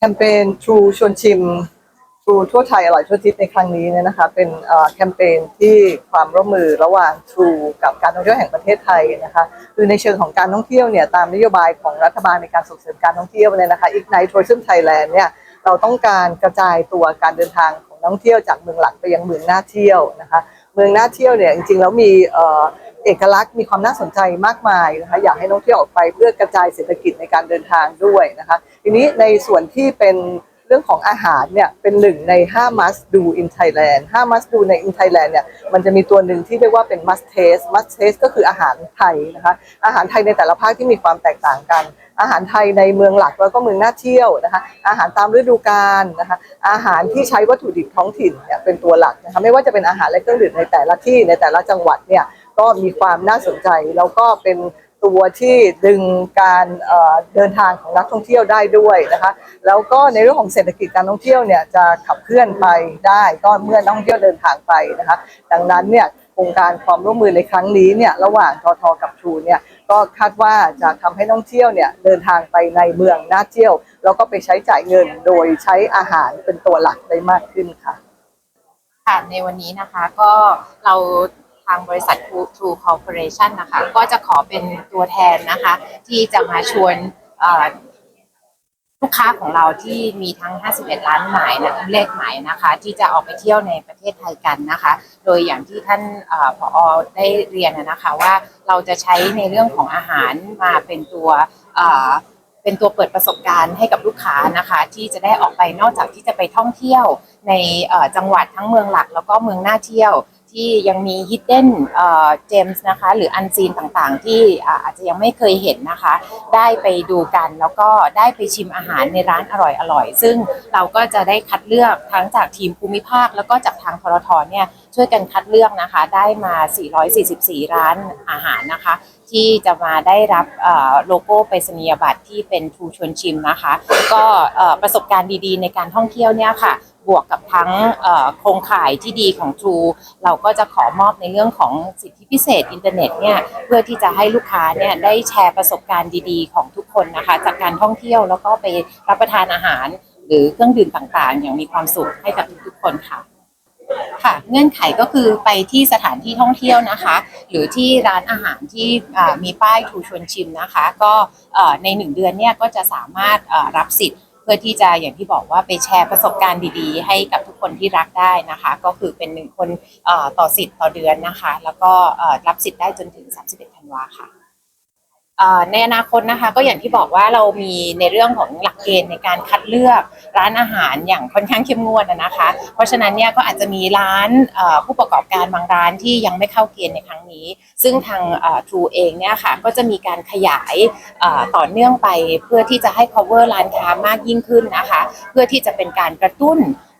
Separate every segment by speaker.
Speaker 1: แคมเปญ True ชวนชิม True ทั่วไทยอร่อยทั่วทิศในครั้งนี้เนี่ยนะคะ เป็นแคมเปญที่ความร่วมมือระหว่าง True กับการท่องเที่ยวแห่งประเทศไทยนะคะคือในเชิงของการท่องเที่ยวเนี่ยตามนโยบายของรัฐบาลในการส่งเสริมการท่องเที่ยวเนี่ยนะคะ Ignite Tourism Thailand เนี่ยเราต้องการกระจายตัวการเดินทางของนักท่องเที่ยวจากเมืองหลักไปยังเมืองน่าเที่ยวนะคะ เมืองน่าเที่ยวเนี่ยจริงๆแล้วมีเอ่อ เอกลักษณ์มีความน่าสนใจมากมายนะคะอยากให้นักท่องเที่ยวออกไปเพื่อกระจายเศรษฐกิจในการเดินทางด้วยนะคะทีนี้ในส่วนที่เป็นเรื่องของอาหารเนี่ยเป็นหนึ่งใน 5 must do in Thailand 5 must do ใน in Thailand เนี่ยมันจะมีตัวหนึ่งที่เรียกว่าเป็น must taste must taste ก็คืออาหารไทยนะคะอาหารไทยในแต่ละภาคที่มีความแตกต่างกัน อาหารไทยในเมืองหลักแล้วก็เมืองน่าเที่ยวนะคะอาหารตามฤดูกาลนะคะอาหารที่ใช้วัตถุดิบท้องถิ่นเนี่ยเป็นตัวหลักนะคะไม่ว่าจะเป็นอาหารและเครื่องดื่มในแต่ละที่ในแต่ละจังหวัดเนี่ย ก็มีความน่าสนใจ แล้วก็เป็นตัวที่ดึงการเดินทางของนักท่องเที่ยวได้ด้วยนะคะแล้วก็ในเรื่องของเศรษฐกิจการท่องเที่ยวเนี่ยจะขับเคลื่อนไปได้ก็เมื่อนักท่องเที่ยวเดินทางไปนะคะดังนั้นเนี่ยโครงการความร่วมมือในครั้งนี้เนี่ยระหว่างททกับทูเนี่ยก็คาดว่าจะทำให้นักท่องเที่ยวเนี่ยเดินทางไปในเมืองน่าเที่ยว แล้วก็ไปใช้จ่ายเงินโดยใช้อาหารเป็นตัวหลักได้มากขึ้นค่ะ
Speaker 2: ค่ะในวันนี้นะคะก็เรา ทางบริษัท True Corporation นะคะ ก็จะขอเป็นตัวแทนนะคะ ที่จะมาชวนลูกค้าของเราที่มีทั้ง 51 ล้านหมายนะเลขหมายนะคะ ที่จะออกไปเที่ยวในประเทศไทยกันนะคะ โดยอย่างที่ท่านเออผอได้เรียนนะคะว่าเราจะใช้ในเรื่องของอาหารมาเป็นตัวเป็นตัวเปิดประสบการณ์ให้กับลูกค้านะคะ ที่จะได้ออกไปนอกจากที่จะไปท่องเที่ยวในจังหวัดทั้งเมืองหลัก แล้วก็เมืองน่าเที่ยว ที่ยังมี hidden เอ่อ gems นะคะ หรืออันซีนต่างๆ ที่อ่าอาจจะยังไม่เคยเห็นนะคะ ได้ไปดูกันแล้วก็ได้ไปชิมอาหารในร้านอร่อยๆ ซึ่งเราก็จะได้คัดเลือกทั้งจากทีมภูมิภาค แล้วก็จากทางทรทเนี่ยช่วยกันคัดเลือกนะคะ ได้มา 444 ร้านอาหารนะคะ ที่จะมาได้รับเอ่อโลโก้ไปรษณียบัตรที่เป็นทูชวนชิมนะคะ ก็เอ่อประสบการณ์ดีๆ ในการท่องเที่ยวเนี่ยค่ะ บวกกับทั้งโครงข่ายที่ดีของ True เราก็จะขอมอบในเรื่องของสิทธิพิเศษอินเทอร์เน็ตเนี่ยเพื่อที่จะให้ลูกค้าเนี่ยได้แชร์ประสบการณ์ดีๆ ของทุกคนนะคะ จากการท่องเที่ยวแล้วก็ไปรับประทานอาหาร หรือเครื่องดื่มต่างๆ อย่างมีความสุขให้กับทุกๆคนค่ะค่ะเงื่อนไขก็คือไปที่สถานที่ท่องเที่ยวนะคะ หรือที่ร้านอาหารที่มีป้ายทูชวนชิมนะคะ ก็ในหนึ่งเดือนเนี่ยก็จะสามารถรับสิทธิ์ พื่อที่จะอย่างที่บอกว่าไปแชร์ประสบการณ์ดีๆ ให้กับทุกคนที่รักได้นะคะ ก็คือเป็นหนึ่งคนต่อสิทธิ์ต่อเดือนนะคะ แล้วก็รับสิทธิ์ได้จนถึง 31 ธันวาค่ะ ในอนาคตนะคะก็อย่างที่บอกว่าเรามีในเรื่องของหลักเกณฑ์ในการคัดเลือกร้านอาหารอย่างค่อนข้างเข้มงวดนะคะ เพราะฉะนั้นเนี่ยก็อาจจะมีร้านผู้ประกอบการบางร้านที่ยังไม่เข้าเกณฑ์ในครั้งนี้ ซึ่งทางเอ่อ True เองเนี่ยค่ะก็จะมีการขยายต่อเนื่องไปเพื่อที่จะให้ cover ร้านค้ามากยิ่งขึ้นนะคะ เพื่อที่จะเป็นการกระตุ้น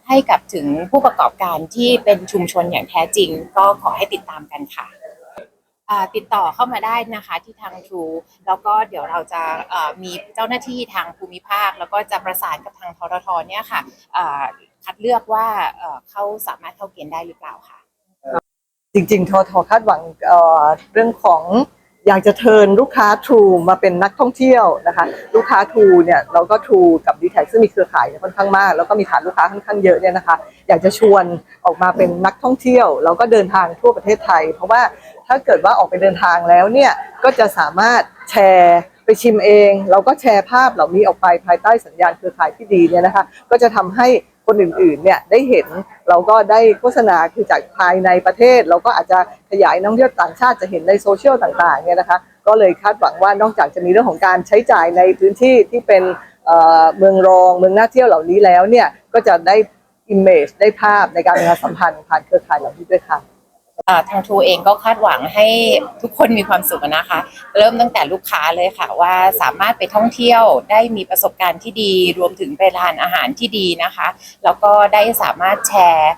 Speaker 2: ให้กับถึงผู้ประกอบการที่เป็นชุมชนอย่างแท้จริง ก็ขอให้ติดตามกันค่ะ ติดต่อเข้ามาได้นะคะที่ทาง True แล้วก็เดี๋ยวเราจะมีเจ้าหน้าที่ทางภูมิภาค แล้วก็จะประสานกับทางทรทเนี่ยค่ะอ่าคัดเลือกว่าเขาสามารถเข้าเกณฑ์ได้หรือเปล่าค่ะ
Speaker 1: จริงๆททคาดหวังเรื่องของอยากจะเทินลูกค้า True มาเป็นนักท่องเที่ยวนะคะ ลูกค้า True เนี่ยเราก็ True กับ d t แทซึ่งมีเครือข่ายค่อนข้างมาก แล้วก็มีฐานลูกค้าค่อนข้างเยอะเนี่ยนะคะ อยากจะชวนออกมาเป็นนักท่องเที่ยว แล้วก็เดินทางทั่วประเทศไทย เพราะว่า ถ้าเกิดว่าออกไปเดินทางแล้วเนี่ยก็จะสามารถแชร์ไปชิมเอง เราก็แชร์ภาพเหล่านี้ออกไปภายใต้สัญญาณเครือข่ายที่ดีเนี่ยนะคะ ก็จะทำให้คนอื่นๆเนี่ยได้เห็นเราก็ได้โฆษณาคือจากภายในประเทศ เราก็อาจจะขยายนักท่องเที่ยวต่างชาติจะเห็นในโซเชียลต่างๆเนี่ยนะคะก็เลยคาดหวังว่านอกจากจะมีเรื่องของการใช้จ่ายในพื้นที่ที่เป็นเมืองรองเมืองน่าเที่ยวเหล่านี้แล้วเนี่ยก็จะได้ image ได้ภาพในการประชาสัมพันธ์ผ่านเครือข่ายเหล่านี้ด้วยค่ะ
Speaker 2: ทาง True เองก็คาดหวังให้ทุกคนมีความสุขนะคะ เริ่มตั้งแต่ลูกค้าเลยค่ะว่าสามารถไปท่องเที่ยวได้มีประสบการณ์ที่ดี รวมถึงไปทานอาหารที่ดีนะคะ แล้วก็ได้สามารถแชร์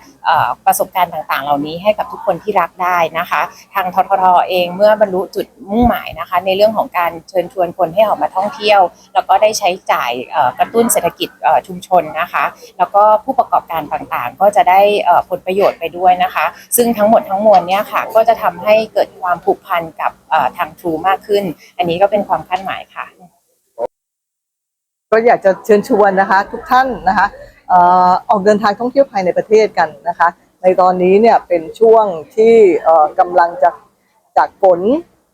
Speaker 2: ประสบการณ์ต่างๆ เหล่านี้ให้กับทุกคนที่รักได้นะคะ ทางทททเองเมื่อบรรลุจุดมุ่งหมายนะคะ ในเรื่องของการเชิญชวนคนให้ออกมาท่องเที่ยว แล้วก็ได้ใช้จ่ายกระตุ้นเศรษฐกิจชุมชนนะคะ แล้วก็ผู้ประกอบการต่างๆ ก็จะได้ผลประโยชน์ไปด้วยนะคะ ซึ่งทั้งหมดทั้งมวลเนี่ยค่ะก็จะทำให้เกิดความผูกพันกับทาง True มากขึ้น อันนี้ก็เป็นความคาดหมายค่ะ
Speaker 1: ก็อยากจะเชิญชวนนะคะ ทุกท่านนะคะออกเดินทางท่องเที่ยวภายในประเทศกันนะคะ ในตอนนี้เนี่ยเป็นช่วงที่เอ่อกำลังจะจากฝน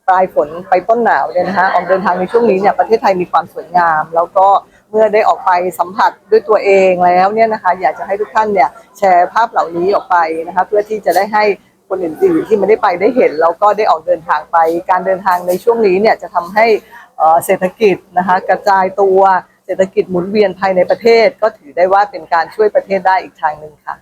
Speaker 1: ปลายฝนไปต้นหนาวเนี่ยนะคะออกเดินทางในช่วงนี้เนี่ยประเทศไทยมีความสวยงาม แล้วก็เมื่อได้ออกไปสัมผัสด้วยตัวเองแล้วเนี่ยนะคะ อยากจะให้ทุกท่านเนี่ยแชร์ภาพเหล่านี้ออกไปนะคะ เพื่อที่จะได้ให้ คนอื่นๆที่ไม่ได้ไปได้เห็นแล้วก็ได้ออกเดินทางไป การเดินทางในช่วงนี้เนี่ยจะทำให้เศรษฐกิจนะคะกระจายตัวเศรษฐกิจหมุนเวียนภายในประเทศ ก็ถือได้ว่าเป็นการช่วยประเทศได้อีกทางหนึ่งค่ะ